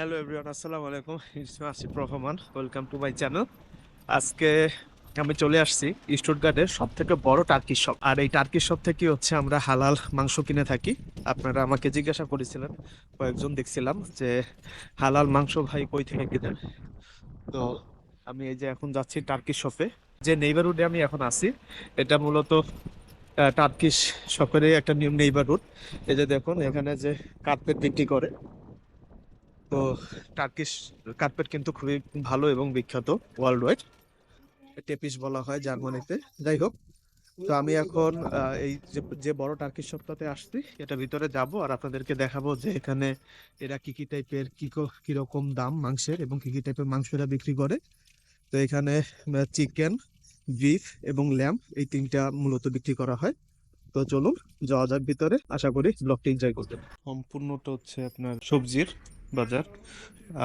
Hello everyone আসসালামু আলাইকুম Asif Rahman welcome to my channel আজকে আমি চলে আসছি স্টুটগার্টের সব থেকে বড় টার্কি শপ আর এই টার্কি শপ থেকে হচ্ছে আমরা হালাল মাংস কিনে থাকি। আপনারা আমাকে জিজ্ঞাসা করেছিলেন, কয়েকজন দেখছিলাম যে হালাল মাংস ভাই কই থেকে কিনেন। তো আমি এই যে এখন যাচ্ছি টার্কি শপে যে নেইবারহুডে আমি এখন আছি, এটা মূলত টার্কিশ শপেরই একটা নিউ নেইবারহুড এই যে দেখুন, এখানে যে কার্পেট বিক্রি করে। তো টার্কিশ কার্পেট কিন্তু খুবই ভালো এবং বিখ্যাত ওয়ার্ল্ড ওয়াইড টেপিস বলা হয় জার্মানিতে যাই হোক, তো আমি এখন এই যে বড় টার্কিশ শপটাতে আসছি এটা ভিতরে যাব আর আপনাদেরকে দেখাবো যে এখানে এরা কি কি টাইপের কি কীরকম দাম মাংসের এবং কি কি টাইপের মাংস এরা বিক্রি করে। তো এখানে চিকেন বিফ এবং ল্যাম্প এই তিনটা মূলত বিক্রি করা হয়। তো চলুন, যাওয়া যাক ভিতরে। আশা করি ব্লগটি এনজয় করবেন। সম্পূর্ণটা হচ্ছে আপনার সবজির বাজার।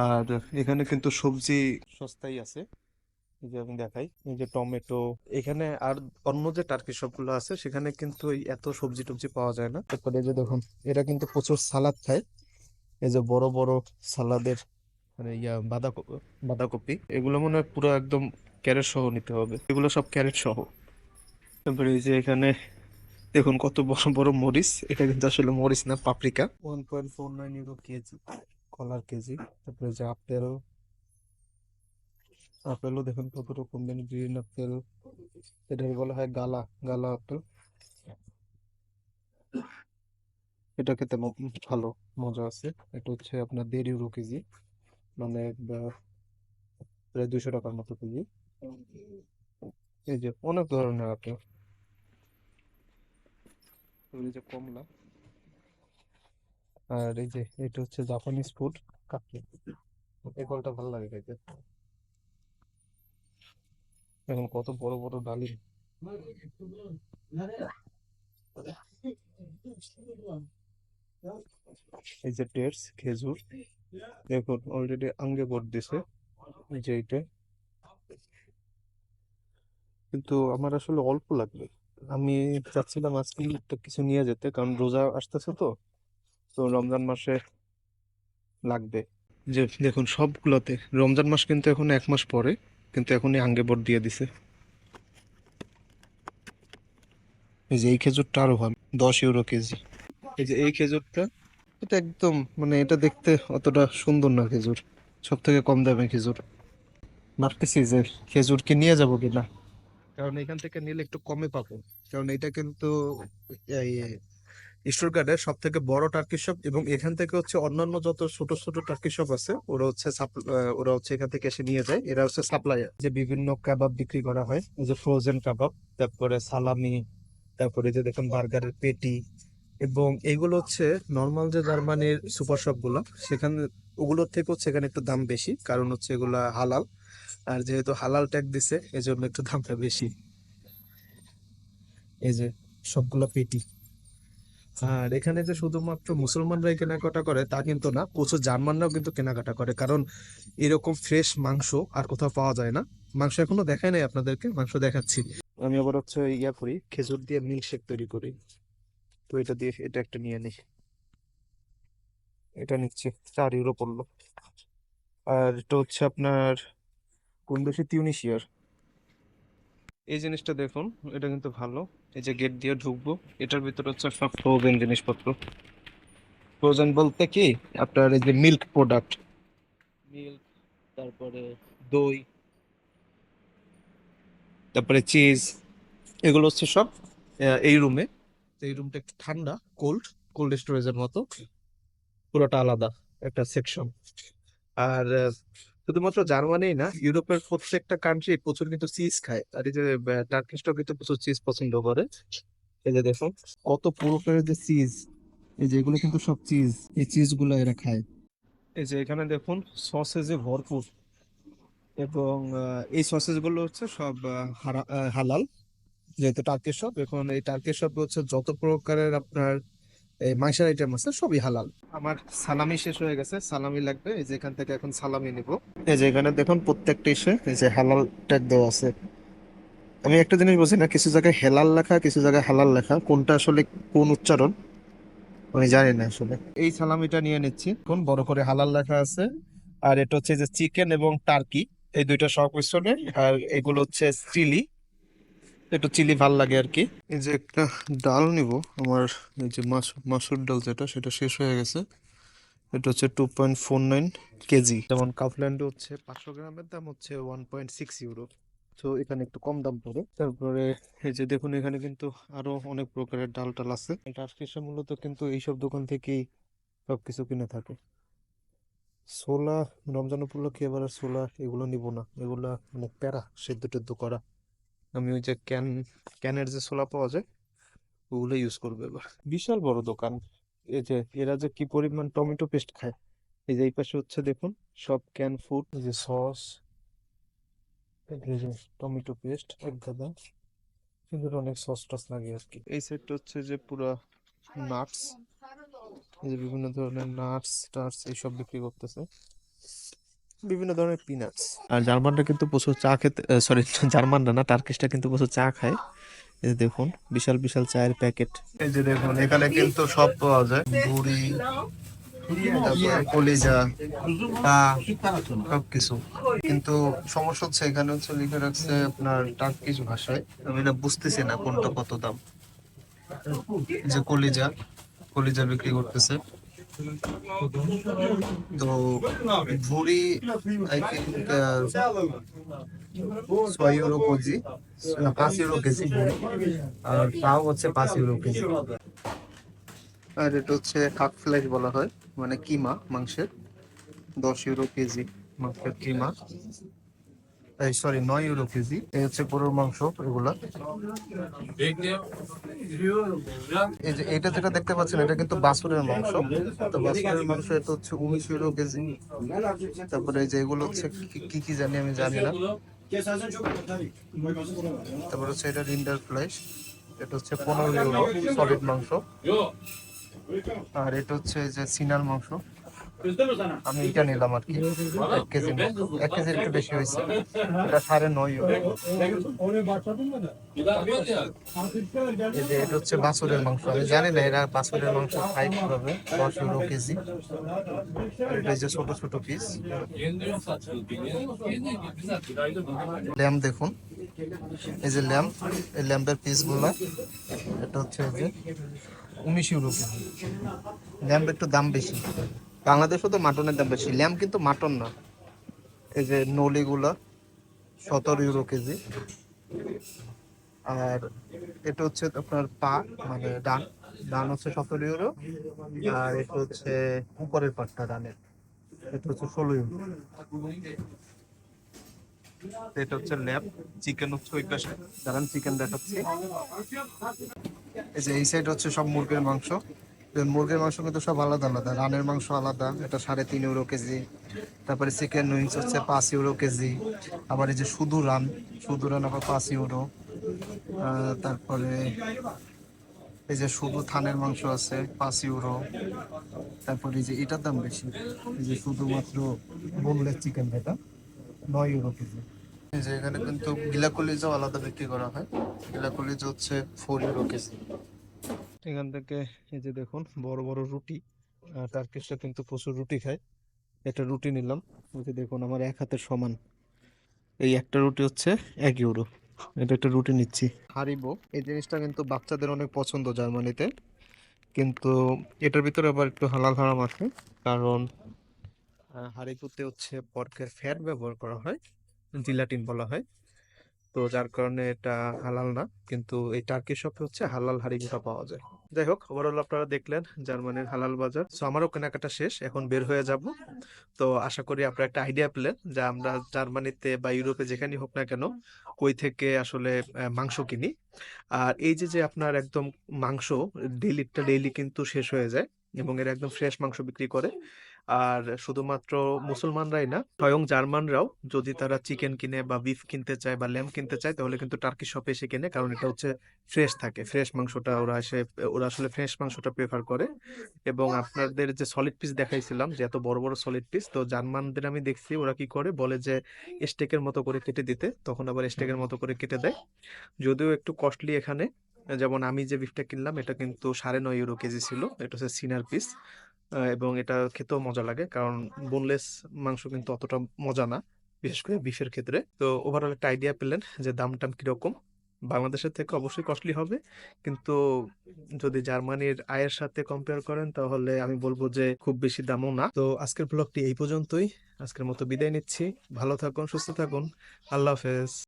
আর এখানে কিন্তু সবজি সস্তাই আছে। এই যে আমি দেখাই, এই যে টমেটো। এখানে আর অন্য যে টার্কি সবগুলো আছে, সেখানে কিন্তু এত সবজি টবজি পাওয়া যায় না। তারপরে যে দেখুন, এরা কিন্তু প্রচুর সালাদ খায়। এই যে বড় বড় সালাদের মানে ইয়া বাঁধাকপি বাঁধাকপি। এগুলো মনে হয় পুরো একদম ক্যারেট সহ নিতে হবে। এগুলো সব ক্যারেট সহ। তারপরে এই যে এখানে দেখুন কত বড় বড় মরিচ। এটা কিন্তু আসলে মরিচ না paprika one point four nine euro KG. কলার কেজি, তারপরে যে আপেল। আপেলও দেখুন কত রকম গ্রিন আপেল, এটাকে বলা হয় গালা গালা আপেল। এটা খেতে ভালো, মজা আছে। এটা হচ্ছে আপনার দেড় ইউরো কেজি মানে প্রায় দুশো টাকার মতো কেজি। এই যে অনেক ধরনের আপেল। যে কমলা। আর এই যে, এটা হচ্ছে জাপানিজ ফুড কাটলেট এই ফলটা ভালো লাগে খাইতে এখন কত বড় বড় ডালিম এই যে ডেটস, খেজুর। দেখুন অলরেডি আঙ্গে ভোট দিছে এই যে এইটা। কিন্তু আমার আসলে অল্প লাগবে। আমি চাচ্ছিলাম আজকে একটা কিছু নিয়ে যেতে, কারণ রোজা আসতেছে তো। তো রমজান মাসে লাগবে। যে দেখুন, সবগুলোতে, রমজান মাস কিন্তু এখন এক মাস পরে, কিন্তু এখনই আঙ্গে ভোট দিয়ে দিছে। এই যে এই খেজুরটা আরও ভালো, দশ ইউরো কেজি। এই যে এই খেজুরটা, এটা একদম মানে এটা দেখতে অতটা সুন্দর না খেজুর। সব থেকে কম দামে খেজুর। ভাবতেছি যে খেজুর কি নিয়ে যাব কিনা। কারণ এখান থেকে নিলে একটু কমে পাবো। কারণ এটা কিন্তু স্টোরগার্ডের সব থেকে বড় টার্কি শপ এবং এখান থেকে হচ্ছে অন্যান্য যত ছোট ছোট টার্কি শপ আছে, ওরা হচ্ছে ওরা হচ্ছে এখান থেকে এসে নিয়ে যায়। এরা হচ্ছে সাপ্লায়ার। যে বিভিন্ন কাবাব বিক্রি করা হয় যে ফ্রোজেন কাবাব, তারপরে সালামি, তারপরে যে দেখুন বার্গারের পেটি এবং এগুলো হচ্ছে নর্মাল যে জার্মানির সুপার শপগুলো, সেখানে, ওগুলোর থেকে হচ্ছে এখানে একটু দাম বেশি, কারণ হচ্ছে এগুলো হালাল। আর যেহেতু হালাল ট্যাগ দিছে এই জন্য একটু দামটা বেশি। এই যে সবগুলো পেটি। আর এখানে যে শুধুমাত্র মুসলমানরাই কেনাকাটা করে, তা কিন্তু না, প্রচুর জার্মানরাও কিন্তু কেনাকাটা করে। কারণ এরকম ফ্রেশ মাংস আর কোথাও পাওয়া যায় না। মাংস এখনও দেখাই নাই আপনাদেরকে, মাংস দেখাচ্ছি। আমি আবার হচ্ছে ইয়া করি, খেজুর দিয়ে মিল্কশেক তৈরি করি। তো এটা দিয়ে এটা একটা নিয়ে নিই। এটা নিচ্ছে, চার ইউরো পড়ল। আর এটা হচ্ছে আপনার, কোন দেশে? তিউনিশিয়ার এই জিনিসটা দেখুন এটা কিন্তু ভালো। এই যে গেট দিয়ে ঢুকবো এটার ভিতরে হচ্ছে সব ফ্রোজেন জিনিসপত্র। ফ্রোজেন বলতে কি? আপনার এই যে মিল্ক প্রোডাক্ট মিল্ক তারপরে দই। তারপরে চিজ এগুলো হচ্ছে সব এই রুমে এই রুমটা একটু ঠান্ডা কোল্ড কোল্ড স্টোরেজের মতো। পুরোটা আলাদা একটা সেকশন আর শুধুমাত্র জার্মানি না, ইউরোপের প্রত্যেকটা কান্ট্রি প্রচুর কিন্তু চিজ খায়। আর এই যে টার্কিশটাও কিন্তু প্রচুর চিজ পছন্দ করে। এই যে দেখুন, কত প্রকারের যে চিজ এই যে এগুলো কিন্তু সব চিজ এই চিজগুলো এরা খায়। এই যে এখানে দেখুন সসেজে ভরপুর। এবং এই সসেজগুলো হচ্ছে সব হালাল। যেহেতু টার্কিশ শপ এখন এই টার্কিশ শপ হচ্ছে যত প্রকারের আপনার এই মাংসের আইটেম আছে, সবই হালাল। আমার সালামি শেষ হয়ে গেছে, সালামি লাগবে, এই যে এখান থেকে এখন সালামি নিব। এই যে এখানে দেখুন, প্রত্যেকটা ইসে, এই যে হালাল ট্যাগ দেওয়া আছে। আমি একটা জিনিস বলছি না, কিছু জায়গায় হেলাল লেখা, কিছু জায়গায় হালাল লেখা, কোনটা আসলে কোন উচ্চারণ, আমি জানি না আসলে। এই সালামিটা নিয়ে নিচ্ছি। কোন বড় করে হালাল লেখা আছে, আর এটা হচ্ছে যে চিকেন এবং টার্কি এই দুইটা সংমিশ্রণে আর এগুলো হচ্ছে চিলি একটু চিলি ভালো লাগে আর কি। এই যে একটা ডাল নিব, আমার এই যে মাস- মাসুর ডাল যেটা, সেটা শেষ হয়ে গেছে। এটা হচ্ছে two point four nine KG. যেমন কাফল্যান্ড হচ্ছে পাঁচশো গ্রামের দাম হচ্ছে ওয়ান পয়েন্ট সিক্স ইউরো তো এখানে একটু কম দাম পড়ে। তারপরে এই যে দেখুন, এখানে কিন্তু আরও অনেক প্রকারের ডাল টাল আছে। টার্কিশে মূলত কিন্তু এইসব দোকান থেকেই সবকিছু কিনে থাকে। ছোলা, রমজান উপলক্ষে এবার ছোলা এগুলো নিব না। এগুলা অনেক প্যারা সেদ্ধ টেদ্ধ করা। আমি ওই যে ক্যান ক্যানের যে ছোলা পাওয়া যায়, ওগুলো ইউজ করব এবার। বিশাল বড় দোকান। এই যে এরা যে কি পরিমাণ টমেটো পেস্ট খায়, এই যে এই পাশে হচ্ছে দেখুন, সব ক্যান ফুড এই যে সস টমেটো পেস্ট এক গাদা। কিন্তু অনেক সস টস লাগে আর কি। এই সেটটা হচ্ছে যে পুরো নাটস এই যে বিভিন্ন ধরনের নাটস টাটস এইসব বিক্রি করতেছে। বিভিন্ন ধরনের পিনাটস আর জার্মানরা কিন্তু প্রচুর চা খেতে সরি জার্মানরা না টার্কিশটা কিন্তু প্রচুর চা খায়। এই যে দেখুন বিশাল বিশাল চায়ের প্যাকেট। এই যে দেখুন এখানে কিন্তু সব পাওয়া যায়। বুড়ি কলিজা সবকিছু। কিন্তু সমস্যা হচ্ছে এখানে হচ্ছে লিখে রাখছে আপনার টার্কিশ ভাষায়। আমি না বুঝতেছি না কোনটা কত দাম। যে কলিজা কলিজা বিক্রি করতেছে। তো ভুড়ি আই থিঙ্ক ছয় ইউরো কেজি পাঁচ ইউরো কেজি আর পাও হচ্ছে পাঁচ ইউরো কেজি। আর এটা হচ্ছে কাক বলা হয় মানে কিমা মাংসের। দশ ইউরো কেজি মাংসের কিমা। এই সরি নয় ইউরো কেজি। এই হচ্ছে গরুর মাংস, এগুলা। এই যে এটা যেটা দেখতে পাচ্ছেন, এটা কিন্তু বাছুরের মাংস। তো বাছুরের মাংস, এটা হচ্ছে উনিশ ইউরো কেজি। তারপরে এই যে এগুলো হচ্ছে কি- কি জানি, আমি জানি না। তারপরে হচ্ছে এটা রিন্ডার ফ্লেশ। এটা হচ্ছে পনেরো ইউরো সলিড মাংস। আর এটা হচ্ছে যে সিনার মাংস। আমি এটা নিলাম আর কি। এক কেজি এক কেজি একটু বেশি হয়েছে। এটা সাড়ে নয়। এই যে এটা হচ্ছে বাছুরের মাংস। আমি জানি না এরা বাছুরের মাংস খাই কীভাবে। দশ ইউরো কেজি। এটা যে ছোট ছোট পিস ল্যাম্প দেখুন। এই যে ল্যাম্প এই ল্যাম্পের পিসগুলা এটা হচ্ছে যে উনিশ ইউরো কেজি। ল্যাম্প একটু দাম বেশি। বাংলাদেশও তো মাটনের দাম বেশি ল্যাম্প কিন্তু মাটন না। এই যে নলিগুলা, সতেরো ইউরো কেজি। আর এটা হচ্ছে আপনার পা মানে ডান। ডান হচ্ছে সতেরো ইউরো, আর এটা হচ্ছে উপরের পাটটা ডানের। এটা হচ্ছে ষোলো ইউরো। এটা হচ্ছে ল্যাব, চিকেন হচ্ছে ওই পাশে। দাঁড়ান, চিকেন দেখাচ্ছি। এই যে এই সাইড হচ্ছে সব মুরগির মাংস। মুরগির মাংস কিন্তু সব আলাদা আলাদা। রানের মাংস আলাদা, এটা সাড়ে তিন ইউরো কেজি। তারপরে চিকেন উইংস হচ্ছে পাঁচ ইউরো কেজি। আবার এই যে শুধু রান শুধু রান আবার পাঁচ ইউরো। তারপরে এই যে শুধু থানের মাংস আছে, পাঁচ ইউরো। তারপরে এই যে এটার দাম বেশি, এই যে শুধুমাত্র বোনলেস চিকেন যেটা নয় ইউরো কেজি। যে এখানে কিন্তু গিলাকলিজাও আলাদা বিক্রি করা হয়। গিলাকলিজ হচ্ছে ফোর ইউরো কেজি। এখান থেকে এই যে দেখুন, বড় বড় রুটি টার্কিশরা কিন্তু প্রচুর রুটি খায়। একটা রুটি নিলাম। ওই যে দেখুন, আমার এক হাতের সমান। এই একটা রুটি হচ্ছে এক ইউরো। এটা একটা রুটি নিচ্ছি। হারিবো, এই জিনিসটা কিন্তু বাচ্চাদের অনেক পছন্দ জার্মানিতে। কিন্তু এটার ভিতরে আবার একটু হালাল হারাম আছে। কারণ হারিবোতে হচ্ছে পর্কের ফ্যাট ব্যবহার করা হয়, জিলাটিন বলা হয়। তো যার কারণে এটা হালাল না। কিন্তু এই টার্কি শপে হচ্ছে হালাল হারিবোটা পাওয়া যায়। যাই হোক ওভারঅল আপনারা দেখলেন জার্মানির হালাল বাজার। তো আমারও কেনাকাটা শেষ, এখন বের হয়ে যাব। তো আশা করি আপনারা একটা আইডিয়া পেলেন যে আমরা জার্মানিতে বা ইউরোপে যেখানেই হোক না কেন কই থেকে আসলে মাংস কিনি। আর এই যে যে আপনার একদম মাংস ডেইলিটা ডেইলি কিন্তু শেষ হয়ে যায় এবং এর একদম ফ্রেশ মাংস বিক্রি করে। আর শুধুমাত্র মুসলমানরাই না স্বয়ং জার্মানরাও যদি তারা চিকেন কিনে বা বিফ কিনতে চায় বা ল্যাম্প কিনতে চায় তাহলে কিন্তু টার্কি শপে এসে কিনে কারণ এটা হচ্ছে ফ্রেশ থাকে। ফ্রেশ মাংসটা ওরা এসে ওরা আসলে ফ্রেশ মাংসটা প্রেফার করে। এবং আপনাদের যে সলিড পিস দেখাইছিলাম যে এত বড় বড় সলিড পিস তো জার্মানদের আমি দেখছি ওরা কি করে বলে যে স্টেকের মতো করে কেটে দিতে তখন আবার স্টেকের মতো করে কেটে দেয়। যদিও একটু কস্টলি এখানে যেমন আমি যে বিফটা কিনলাম এটা কিন্তু সাড়ে নয় ইউরো কেজি ছিল এটা হচ্ছে সিনার পিস এবং এটা খেতেও মজা লাগে। কারণ বোনলেস মাংস কিন্তু অতটা মজা না, বিশেষ করে বিফের ক্ষেত্রে। তো ওভারঅল একটা আইডিয়া পেলেন যে দাম টাম কীরকম। বাংলাদেশের থেকে অবশ্যই কস্টলি হবে। কিন্তু যদি জার্মানির আয়ের সাথে কম্পেয়ার করেন, তাহলে আমি বলব যে খুব বেশি দামও না। তো আজকের ব্লগটি এই পর্যন্তই। আজকের মতো বিদায় নিচ্ছি। ভালো থাকুন, সুস্থ থাকুন। আল্লাহ হাফেজ।